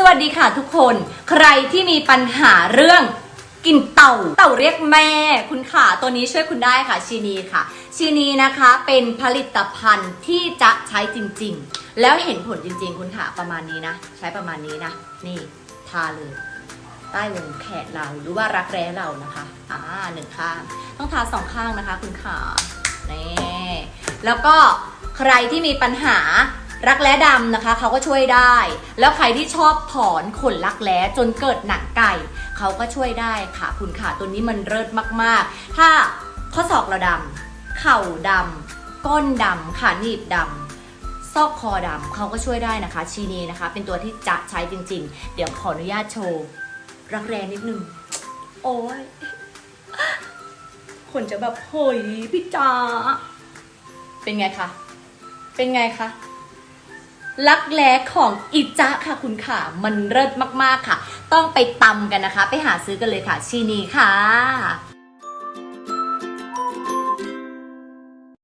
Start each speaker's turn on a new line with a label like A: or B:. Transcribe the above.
A: สวัสดีค่ะทุกคน ใครที่มีปัญหาเรื่องกลินเต่า เต่าเรียกแม่ คุณค่ะ ตัวนี้ช่วยคุณได้ค่ะชีนีค่ะ ชีนีนะคะเป็นผลิตภัณฑ์ที่จะใช้จริง ๆ แล้วเห็นผลจริง ๆ คุณค่ะประมาณนี้นะ ใช้ประมาณนี้นะ นี่ทาเลย ใต้วงแขนเราหรือว่ารักแร้เรานะคะอ่าหนึ่งข้าง ต้องทาสองข้างนะคะ คุณขานี่แล้วก็ใครที่มีปัญหา รักแร้ดำนะคะเขาก็ช่วยได้ แล้วใครที่ชอบถอนขนรักแร้จนเกิดหนังไก่เขาก็ช่วยได้ค่ะ คุณขาตัวนี้มันเลิศมากๆ ถ้าข้อศอกเราดำเข่าดำก้นดำขาหนีบดำซอกคอดำเขาก็ช่วยได้นะคะชีนีนะคะ เป็นตัวที่จะใช้จริง ๆ เดี๋ยวขออนุญาตโชว์รักแร้นิดนึง โอ้ยคนจะแบบเฮ้ยพี่จ๋าเป็นไงคะ เป็นไงคะ ลักแร้ของอิจ๊ะค่ะคุณค่ะ มันเลิศมากๆค่ะ ต้องไปตำกันนะคะ ไปหาซื้อกันเลยค่ะชีนีค่ะ